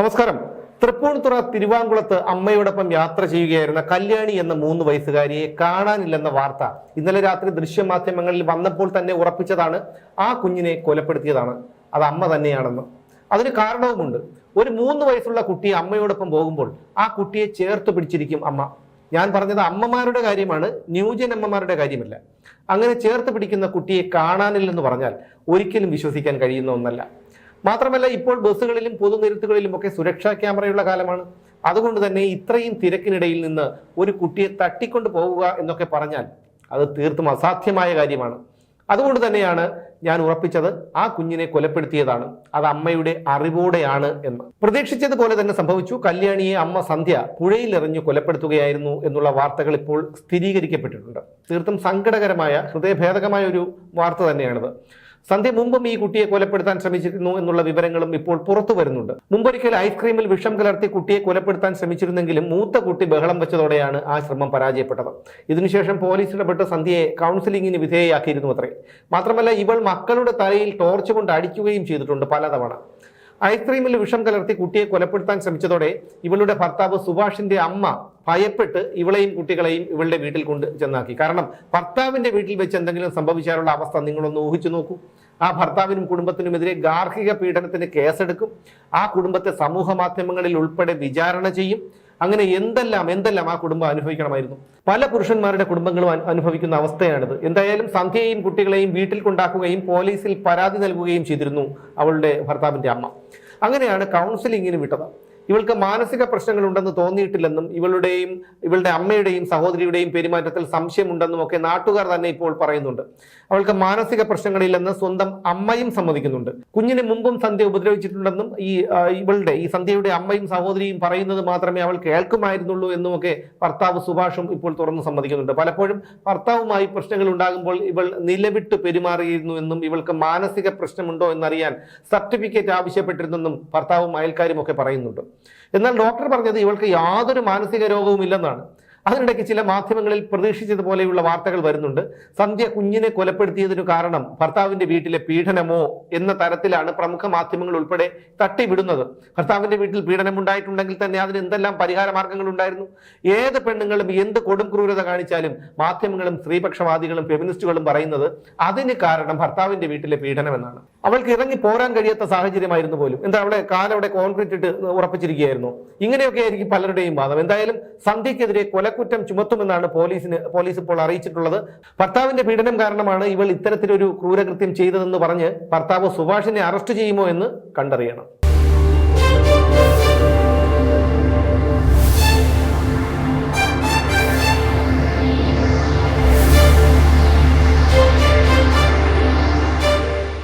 നമസ്കാരം. തൃപ്പൂണിത്തുറ തിരുവാങ്കുളത്ത് അമ്മയോടൊപ്പം യാത്ര ചെയ്യുകയായിരുന്ന കല്യാണി എന്ന മൂന്ന് വയസ്സുകാരിയെ കാണാനില്ലെന്ന വാർത്ത ഇന്നലെ രാത്രി ദൃശ്യമാധ്യമങ്ങളിൽ വന്നപ്പോൾ തന്നെ ഉറപ്പിച്ചതാണ്. ആ കുഞ്ഞിനെ കൊലപ്പെടുത്തിയതാണ്. അത് അമ്മ തന്നെയാണെന്ന്. അതിന് കാരണവുമുണ്ട്. ഒരു മൂന്ന് വയസ്സുള്ള കുട്ടി അമ്മയോടൊപ്പം പോകുമ്പോൾ ആ കുട്ടിയെ ചേർത്ത് പിടിച്ചിരിക്കും അമ്മ. ഞാൻ പറഞ്ഞത് അമ്മമാരുടെ കാര്യമാണ് ന്യൂജൻ അമ്മമാരുടെ കാര്യമല്ല. അങ്ങനെ ചേർത്ത് പിടിക്കുന്ന കുട്ടിയെ കാണാനില്ലെന്ന് പറഞ്ഞാൽ ഒരിക്കലും വിശ്വസിക്കാൻ കഴിയുന്ന ഒന്നല്ല. മാത്രമല്ല ഇപ്പോൾ ബസ്സുകളിലും പൊതുനിരത്തുകളിലും ഒക്കെ സുരക്ഷാ ക്യാമറയുള്ള കാലമാണ്. അതുകൊണ്ട് തന്നെ ഇത്രയും തിരക്കിനിടയിൽ നിന്ന് ഒരു കുട്ടിയെ തട്ടിക്കൊണ്ട് പോവുക എന്നൊക്കെ പറഞ്ഞാൽ അത് തീർത്തും അസാധ്യമായ കാര്യമാണ്. അതുകൊണ്ട് തന്നെയാണ് ഞാൻ ഉറപ്പിച്ചത് ആ കുഞ്ഞിനെ കൊലപ്പെടുത്തിയതാണ്. അത് അമ്മയുടെ അറിവോടെയാണ് എന്ന്. പ്രതീക്ഷിച്ചതുപോലെ തന്നെ സംഭവിച്ചു. കല്യാണിയെ അമ്മ സന്ധ്യ പുഴയിലെറിഞ്ഞു കൊലപ്പെടുത്തുകയായിരുന്നു എന്നുള്ള വാർത്തകൾ ഇപ്പോൾ സ്ഥിരീകരിക്കപ്പെട്ടിട്ടുണ്ട്. തീർത്തും സങ്കടകരമായ ഹൃദയഭേദകമായ ഒരു വാർത്ത തന്നെയാണിത്. സന്ധ്യ മുമ്പും ഈ കുട്ടിയെ കൊലപ്പെടുത്താൻ ശ്രമിച്ചിരുന്നു എന്നുള്ള വിവരങ്ങളും ഇപ്പോൾ പുറത്തു വരുന്നുണ്ട്. മുമ്പൊരിക്കൽ ഐസ്ക്രീമിൽ വിഷം കലർത്തി കുട്ടിയെ കൊലപ്പെടുത്താൻ ശ്രമിച്ചിരുന്നെങ്കിലും മൂത്ത കുട്ടി ബഹളം വെച്ചതോടെയാണ് ആ ശ്രമം പരാജയപ്പെട്ടത്. ഇതിനുശേഷം പോലീസ് ഇടപെട്ട് സന്ധ്യയെ കൗൺസിലിംഗിന് വിധേയയാക്കിയിരുന്നു അത്രേ. മാത്രമല്ല ഇവൾ മക്കളുടെ തലയിൽ ടോർച്ച് കൊണ്ട് അടിക്കുകയും ചെയ്തിട്ടുണ്ട് പലതവണ. ഐസ്ക്രീമിൽ വിഷം കലർത്തി കുട്ടിയെ കൊലപ്പെടുത്താൻ ശ്രമിച്ചതോടെ ഇവളുടെ ഭർത്താവ് സുഭാഷിന്റെ അമ്മ ഭയപ്പെട്ട് ഇവളെയും കുട്ടികളെയും ഇവളുടെ വീട്ടിൽ കൊണ്ട് ചെന്നാക്കി. കാരണം ഭർത്താവിന്റെ വീട്ടിൽ വെച്ച് എന്തെങ്കിലും സംഭവിച്ചാലുള്ള അവസ്ഥ നിങ്ങളൊന്ന് ഊഹിച്ചു നോക്കൂ. ആ ഭർത്താവിനും കുടുംബത്തിനുമെതിരെ ഗാർഹിക പീഡനത്തിന് കേസെടുക്കും. ആ കുടുംബത്തെ സമൂഹ മാധ്യമങ്ങളിൽ ഉൾപ്പെടെ വിചാരണ ചെയ്യും. അങ്ങനെ എന്തെല്ലാം എന്തെല്ലാം ആ കുടുംബം അനുഭവിക്കണമായിരുന്നു? പല പുരുഷന്മാരുടെ കുടുംബങ്ങളും അനു- അനുഭവിക്കുന്ന അവസ്ഥയാണിത്. എന്തായാലും സന്ധ്യയെയും കുട്ടികളെയും വീട്ടിൽ കൊണ്ടാക്കുകയും പോലീസിൽ പരാതി നൽകുകയും ചെയ്തിരുന്നു അവളുടെ ഭർത്താവിന്റെ അമ്മ. അങ്ങനെയാണ് കൗൺസിലിങ്ങിന് വിട്ടത്. ഇവൾക്ക് മാനസിക പ്രശ്നങ്ങളുണ്ടെന്ന് തോന്നിയിട്ടില്ലെന്നും ഇവളുടെയും ഇവളുടെ അമ്മയുടെയും സഹോദരിയുടെയും പെരുമാറ്റത്തിൽ സംശയമുണ്ടെന്നും ഒക്കെ നാട്ടുകാർ തന്നെ ഇപ്പോൾ പറയുന്നുണ്ട്. അവൾക്ക് മാനസിക പ്രശ്നങ്ങളില്ലെന്ന് സ്വന്തം അമ്മയും സമ്മതിക്കുന്നുണ്ട്. കുഞ്ഞിന് മുമ്പും സന്ധ്യ ഉപദ്രവിച്ചിട്ടുണ്ടെന്നും ഈ ഇവളുടെ ഈ സന്ധ്യയുടെ അമ്മയും സഹോദരിയും പറയുന്നത് മാത്രമേ അവൾ കേൾക്കുമായിരുന്നുള്ളൂ എന്നുമൊക്കെ ഭർത്താവ് സുഭാഷും ഇപ്പോൾ തുറന്നു സമ്മതിക്കുന്നുണ്ട്. പലപ്പോഴും ഭർത്താവുമായി പ്രശ്നങ്ങൾ ഉണ്ടാകുമ്പോൾ ഇവൾ നിലവിട്ട് പെരുമാറിയിരുന്നു എന്നും ഇവൾക്ക് മാനസിക പ്രശ്നമുണ്ടോ എന്നറിയാൻ സർട്ടിഫിക്കറ്റ് ആവശ്യപ്പെട്ടിരുന്നെന്നും ഭർത്താവും അയൽക്കാരും ഒക്കെ പറയുന്നുണ്ട്. എന്നാൽ ഡോക്ടർ പറഞ്ഞത് ഇവൾക്ക് യാതൊരു മാനസിക രോഗവും ഇല്ലെന്നാണ് അതിനിടയ്ക്ക് ചില മാധ്യമങ്ങളിൽ പ്രതീക്ഷിച്ചതുപോലെയുള്ള വാർത്തകൾ വരുന്നുണ്ട്. സന്ധ്യ കുഞ്ഞിനെ കൊലപ്പെടുത്തിയതിനു കാരണം ഭർത്താവിന്റെ വീട്ടിലെ പീഡനമോ എന്ന തരത്തിലാണ് പ്രമുഖ മാധ്യമങ്ങൾ ഉൾപ്പെടെ തട്ടിവിടുന്നത്. ഭർത്താവിന്റെ വീട്ടിൽ പീഡനം ഉണ്ടായിട്ടുണ്ടെങ്കിൽ തന്നെ അതിന് എന്തെല്ലാം പരിഹാര മാർഗങ്ങൾ ഉണ്ടായിരുന്നു ഏത് പെണ്ണുങ്ങളും എന്ത് കൊടും ക്രൂരത കാണിച്ചാലും മാധ്യമങ്ങളും സ്ത്രീപക്ഷവാദികളും ഫെമിനിസ്റ്റുകളും പറയുന്നത് അതിന് കാരണം ഭർത്താവിന്റെ വീട്ടിലെ പീഡനം എന്നാണ് അവൾക്ക് ഇറങ്ങി പോരാൻ കഴിയാത്ത സാഹചര്യമായിരുന്നു പോലും. എന്താ അവളെ കാലവിടെ കോൺക്രീറ്റ് ഇട്ട് ഉറപ്പിച്ചിരിക്കുകയായിരുന്നു? ഇങ്ങനെയൊക്കെ ആയിരിക്കും പലരുടെയും വാദം. എന്തായാലും സന്ധ്യക്കെതിരെ കൊലക്കുറ്റം ചുമത്തുമെന്നാണ് പോലീസിന് പോലീസ് ഇപ്പോൾ അറിയിച്ചിട്ടുള്ളത്. ഭർത്താവിന്റെ പീഡനം കാരണമാണ് ഇവൾ ഇത്തരത്തിലൊരു ക്രൂരകൃത്യം ചെയ്തതെന്ന് പറഞ്ഞ് ഭർത്താവ് സുഭാഷിനെ അറസ്റ്റ് ചെയ്യുമോ എന്ന് കണ്ടറിയണം.